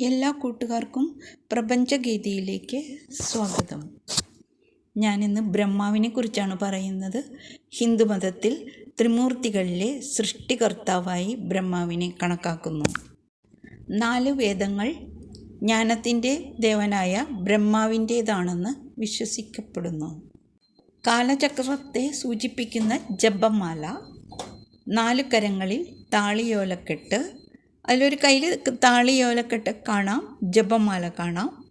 എല്ലാ കൂട്ടുകാർക്കും പ്രപഞ്ചഗീതിയിലേക്ക് സ്വാഗതം. ഞാനിന്ന് ബ്രഹ്മാവിനെ കുറിച്ചാണ് പറയുന്നത്. ഹിന്ദുമതത്തിൽ ത്രിമൂർത്തികളിലെ സൃഷ്ടികർത്താവായി ബ്രഹ്മാവിനെ കണക്കാക്കുന്നു. നാല് വേദങ്ങൾ ജ്ഞാനത്തിന്റെ ദേവനായ ബ്രഹ്മാവിന്റേതാണെന്ന് വിശ്വസിക്കപ്പെടുന്നു. കാലചക്രത്തെ സൂചിപ്പിക്കുന്ന ജപമാല നാല് കരങ്ങളിൽ താളിയോലക്കെട്ട് അതിലൊരു കയ്യിൽ താളിയോലക്കെട്ട് കാണാം. ജപമാല കാണാം.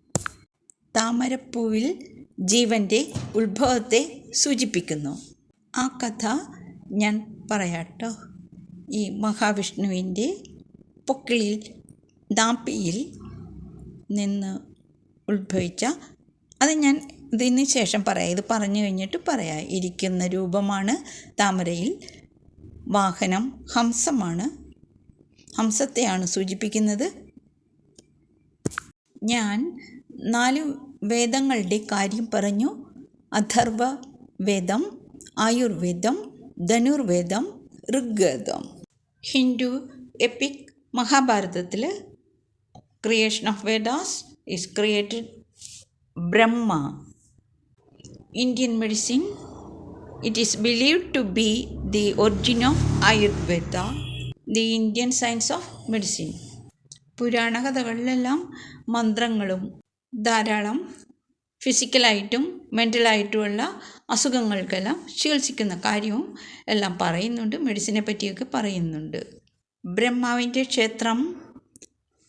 താമരപ്പൂവിൽ ജീവന്റെ ഉത്ഭവത്തെ സൂചിപ്പിക്കുന്നു. ആ കഥ ഞാൻ പറയാട്ടോ. ഈ മഹാവിഷ്ണുവിന്റെ പൊക്കിളിൽ ദാപ്പിയിൽ നിന്ന് ഉത്ഭവിച്ച അത് ഞാൻ ഇതിന് ശേഷം പറയാം. ഇത് പറഞ്ഞു കഴിഞ്ഞിട്ട് പറയാം. ഇരിക്കുന്ന രൂപമാണ് താമരയിൽ. വാഹനം ഹംസമാണ്. ഹംസത്തെയാണ് സൂചിപ്പിക്കുന്നത്. ഞാൻ നാല് വേദങ്ങളുടെ കാര്യം പറഞ്ഞു. അഥർവ വേദം ആയുർവേദം ധനുർവേദം ഋഗ്വേദം. ഹിന്ദു എപ്പിക് മഹാഭാരതത്തിൽ creation of Vedas is created Brahma. Indian medicine it is believe to be the origin of Ayurveda. The Indian science of medicine പുരാണ കഥകളിലെല്ലാം മന്ത്രങ്ങളും ധാരാളം ഫിസിക്കലായിട്ടും മെന്റലായിട്ടുമുള്ള അസുഖങ്ങൾക്കെല്ലാം ചികിത്സിക്കുന്ന കാര്യവും എല്ലാം പറയുന്നുണ്ട് മെഡിസിനെ പറ്റിയൊക്കെ പറയുന്നുണ്ട്. ബ്രഹ്മാവിന്റെ ക്ഷേത്രം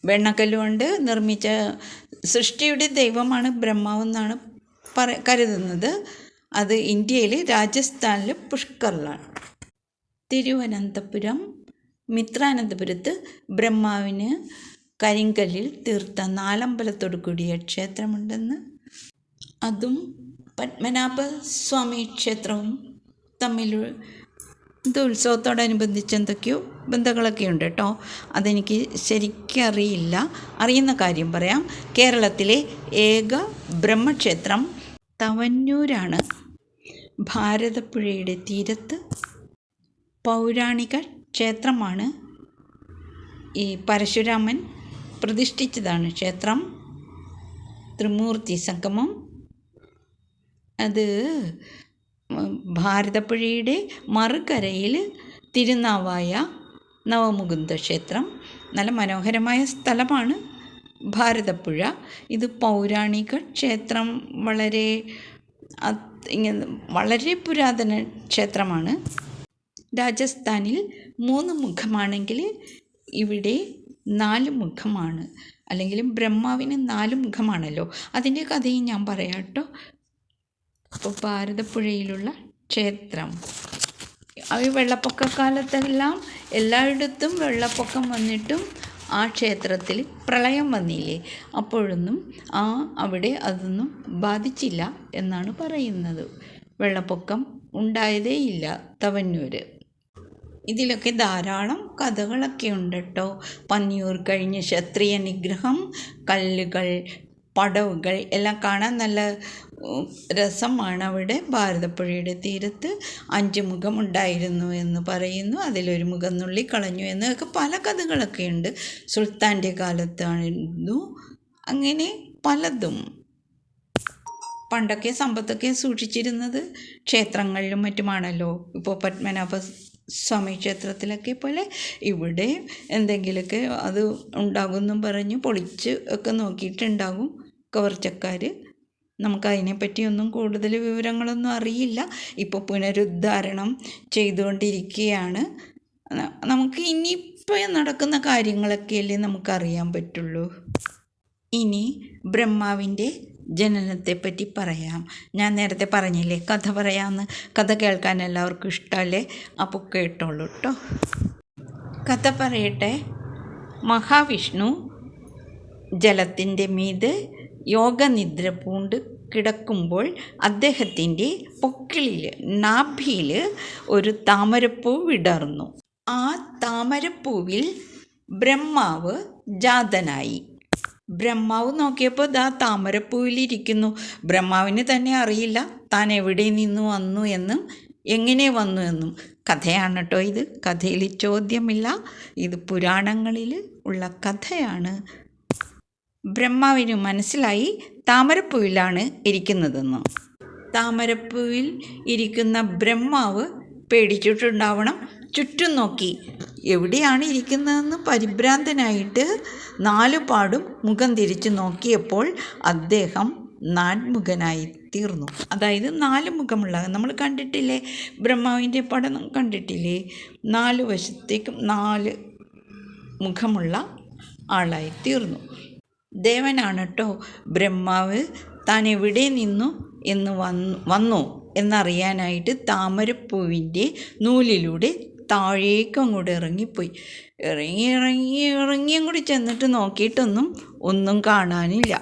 വെണ്ണക്കല്ലുകൊണ്ട് നിർമ്മിച്ച സൃഷ്ടിയുടെ ദൈവമാണ് ബ്രഹ്മാവെന്നാണ് പറ കരുതുന്നത്. അത് ഇന്ത്യയിൽ രാജസ്ഥാനിൽ പുഷ്കറിലാണ്. തിരുവനന്തപുരം മിത്രാനന്തപുരത്ത് ബ്രഹ്മാവിന് കരിങ്കല്ലിൽ തീർത്ത നാലമ്പലത്തോടു കൂടിയ ക്ഷേത്രമുണ്ടെന്ന്. അതും പത്മനാഭ സ്വാമി ക്ഷേത്രവും തമ്മിൽ ഇത് ഉത്സവത്തോടനുബന്ധിച്ച് എന്തൊക്കെയോ ബന്ധങ്ങളൊക്കെ ഉണ്ട് കേട്ടോ. അതെനിക്ക് ശരിക്കും അറിയില്ല. അറിയുന്ന കാര്യം പറയാം. കേരളത്തിലെ ഏക ബ്രഹ്മക്ഷേത്രം തവന്നൂരാണ്. ഭാരതപ്പുഴയുടെ തീരത്ത് പൗരാണിക ക്ഷേത്രമാണ്. ഈ പരശുരാമൻ പ്രതിഷ്ഠിച്ചതാണ് ക്ഷേത്രം. ത്രിമൂർത്തി സംഗമം. അത് ഭാരതപ്പുഴയുടെ മറുകരയിൽ തിരുനാവായ നവമുകുന്ദ ക്ഷേത്രം. നല്ല മനോഹരമായ സ്ഥലമാണ് ഭാരതപ്പുഴ. ഇത് പൗരാണിക ക്ഷേത്രം. വളരെ ഇങ്ങനെ വളരെ പുരാതന ക്ഷേത്രമാണ്. രാജസ്ഥാനിൽ മൂന്ന് മുഖമാണെങ്കിൽ ഇവിടെ നാല് മുഖമാണ്. അല്ലെങ്കിൽ ബ്രഹ്മാവിന് നാല് മുഖമാണല്ലോ. അതിന്റെ കഥയും ഞാൻ പറയാട്ടോ അപ്പോൾ ഭാരതപ്പുഴയിലുള്ള ക്ഷേത്രം. ഈ വെള്ളപ്പൊക്ക കാലത്തെല്ലാം എല്ലായിടത്തും വെള്ളപ്പൊക്കം വന്നിട്ടും ആ ക്ഷേത്രത്തിൽ പ്രളയം വന്നില്ലേ? അപ്പോഴൊന്നും ആ അവിടെ അതൊന്നും ബാധിച്ചില്ല എന്നാണ് പറയുന്നത്. വെള്ളപ്പൊക്കം ഉണ്ടായതേയില്ല തവന്നൂർ ഇതിലൊക്കെ ധാരാളം കഥകളൊക്കെ ഉണ്ട് കേട്ടോ പന്നിയൂർ കഴിഞ്ഞ് ക്ഷത്രിയ നിഗ്രഹം കല്ലുകൾ പടവുകൾ എല്ലാം കാണാൻ നല്ല രസമാണ് അവിടെ. ഭാരതപ്പുഴയുടെ തീരത്ത് അഞ്ച് മുഖമുണ്ടായിരുന്നു എന്ന് പറയുന്നു. അതിലൊരു മുഖം നുള്ളി കളഞ്ഞു എന്നൊക്കെ പല കഥകളൊക്കെ ഉണ്ട്. സുൽത്താന്റെ കാലത്തായിരുന്നു. അങ്ങനെ പലതും. പണ്ടൊക്കെ സമ്പത്തൊക്കെ സൂക്ഷിച്ചിരുന്നത് ക്ഷേത്രങ്ങളിലും മറ്റുമാണല്ലോ. ഇപ്പോൾ പത്മനാഭ സ്വാമി ക്ഷേത്രത്തിലൊക്കെ പോലെ ഇവിടെ എന്തെങ്കിലുമൊക്കെ അത് ഉണ്ടാകുമെന്നും പറഞ്ഞ് പൊളിച്ച് ഒക്കെ നോക്കിയിട്ടുണ്ടാകും കവർച്ചക്കാർ നമുക്കതിനെപ്പറ്റിയൊന്നും കൂടുതൽ വിവരങ്ങളൊന്നും അറിയില്ല. ഇപ്പോൾ പുനരുദ്ധാരണം ചെയ്തുകൊണ്ടിരിക്കുകയാണ്. നമുക്ക് ഇനിയിപ്പോൾ നടക്കുന്ന കാര്യങ്ങളൊക്കെയല്ലേ നമുക്കറിയാൻ പറ്റുള്ളൂ. ഇനി ബ്രഹ്മാവിന്റെ ജനനത്തെപ്പറ്റി പറയാം. ഞാൻ നേരത്തെ പറഞ്ഞില്ലേ കഥ പറയാമെന്ന് കഥ കേൾക്കാൻ എല്ലാവർക്കും ഇഷ്ടമല്ലേ അപ്പോൾ കേട്ടോളൂ കേട്ടോ കഥ പറയട്ടെ. മഹാവിഷ്ണു ജലത്തിന്റെ മീത് യോഗനിദ്ര പൂണ്ട് കിടക്കുമ്പോൾ അദ്ദേഹത്തിന്റെ പൊക്കിളിൽ നാഭിയിൽ ഒരു താമരപ്പൂ വിടർന്നു. ആ താമരപ്പൂവിൽ ബ്രഹ്മാവ് ജാതനായി. ബ്രഹ്മാവ് നോക്കിയപ്പോൾ ദാ താമരപ്പൂവിലിരിക്കുന്നു. ബ്രഹ്മാവിന് തന്നെ അറിയില്ല. താൻ എവിടെ നിന്ന് വന്നു എന്നും എങ്ങനെ വന്നു എന്നും. കഥയാണ് കേട്ടോ ഇത്. കഥയിൽ ചോദ്യമില്ല. ഇത് പുരാണങ്ങളിൽ ഉള്ള കഥയാണ്. ബ്രഹ്മാവിന് മനസ്സിലായി താമരപ്പൂവിലാണ് ഇരിക്കുന്നതെന്ന്. താമരപ്പൂവിൽ ഇരിക്കുന്ന ബ്രഹ്മാവ് പേടിച്ചിട്ടുണ്ടാവണം. ചുറ്റും നോക്കി. എവിടെയാണ് ഇരിക്കുന്നതെന്ന് പരിഭ്രാന്തനായിട്ട് നാലുപാടും മുഖം തിരിച്ചു നോക്കിയപ്പോൾ അദ്ദേഹം നാൻമുഖനായി തീർന്നു. അതായത് നാല് മുഖമുള്ള നമ്മൾ കണ്ടിട്ടില്ലേ? ബ്രഹ്മാവിന്റെ പടം കണ്ടിട്ടില്ലേ? നാല് വശത്തേക്കും നാല് മുഖമുള്ള ആളായി തീർന്നു. ദേവനാണ് കേട്ടോ ബ്രഹ്മാവ് താൻ എവിടെ നിന്നു എന്ന് വന്നു വന്നു എന്നറിയാനായിട്ട് താമരപ്പൂവിന്റെ നൂലിലൂടെ താഴേക്ക് അങ്ങോട്ട് ഇറങ്ങിപ്പോയി. ഇറങ്ങി ഇറങ്ങി ഇറങ്ങി അങ്ങോട്ട് ചെന്നിട്ട് നോക്കിയിട്ടൊന്നും ഒന്നും കാണാനില്ല.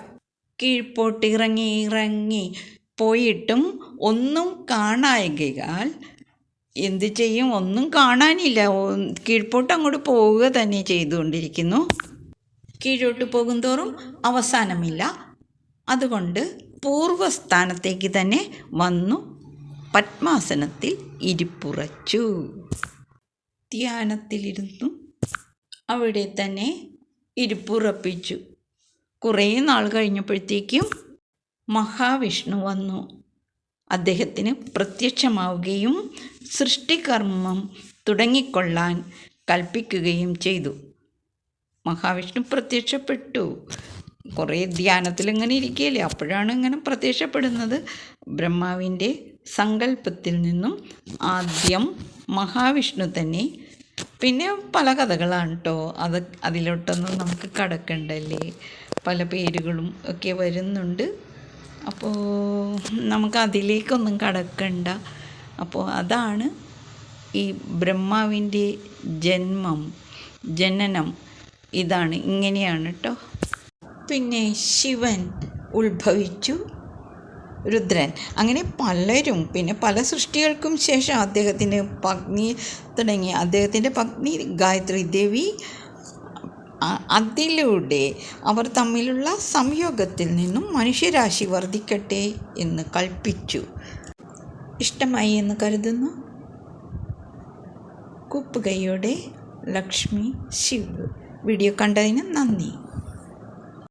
കീഴ്പോട്ട് ഇറങ്ങി ഇറങ്ങി പോയിട്ടും ഒന്നും കാണായകയാൽ എന്ത് ചെയ്യും? ഒന്നും കാണാനില്ല. കീഴ്പോട്ട് അങ്ങോട്ട് പോവുക തന്നെ ചെയ്തുകൊണ്ടിരിക്കുന്നു. കീഴോട്ട് പോകുന്തോറും അവസാനമില്ല. അതുകൊണ്ട് പൂർവസ്ഥാനത്തേക്ക് തന്നെ വന്നു. പത്മാസനത്തിൽ ഇരിപ്പുറച്ചു. ധ്യാനത്തിലിരുന്നു അവിടെ തന്നെ ഇരിപ്പുറപ്പിച്ചു. കുറേ നാൾ കഴിഞ്ഞപ്പോഴത്തേക്കും മഹാവിഷ്ണു വന്നു. അദ്ദേഹത്തിന് പ്രത്യക്ഷമാവുകയും സൃഷ്ടികർമ്മം തുടങ്ങിക്കൊള്ളാൻ കൽപ്പിക്കുകയും ചെയ്തു. മഹാവിഷ്ണു പ്രത്യക്ഷപ്പെട്ടു. കുറേ ധ്യാനത്തിലിങ്ങനെ ഇരിക്കുകയല്ലേ? അപ്പോഴാണ് ഇങ്ങനെ പ്രത്യക്ഷപ്പെടുന്നത്. ബ്രഹ്മാവിന്റെ സങ്കല്പത്തിൽ നിന്നും ആദ്യം മഹാവിഷ്ണു തന്നെ. പിന്നെ പല കഥകളാണ് കേട്ടോ അത് അതിലോട്ടൊന്നും നമുക്ക് കടക്കണ്ടല്ലേ? പല പേരുകളും ഒക്കെ വരുന്നുണ്ട്. അപ്പോൾ നമുക്ക് അതിലേക്കൊന്നും കടക്കണ്ട. അപ്പോൾ അതാണ് ഈ ബ്രഹ്മാവിന്റെ ജന്മം ജനനം. ഇതാണ് ഇങ്ങനെയാണ് കേട്ടോ പിന്നെ ശിവൻ ഉത്ഭവിച്ചു. രുദ്രൻ. അങ്ങനെ പലരും പിന്നെ പല സൃഷ്ടികൾക്കും ശേഷം അദ്ദേഹത്തിന്റെ പത്നി തുടങ്ങി. അദ്ദേഹത്തിന്റെ പത്നി ഗായത്രി ദേവി അതിലൂടെ അവർ തമ്മിലുള്ള സംയോഗത്തിൽ നിന്നും മനുഷ്യരാശി വർദ്ധിക്കട്ടെ എന്ന് കൽപ്പിച്ചു. ഇഷ്ടമായി എന്ന് കരുതുന്നു. കുപ്പുകയോടെ ലക്ഷ്മി ശിവ്. വീഡിയോ കണ്ടതിന് നന്ദി.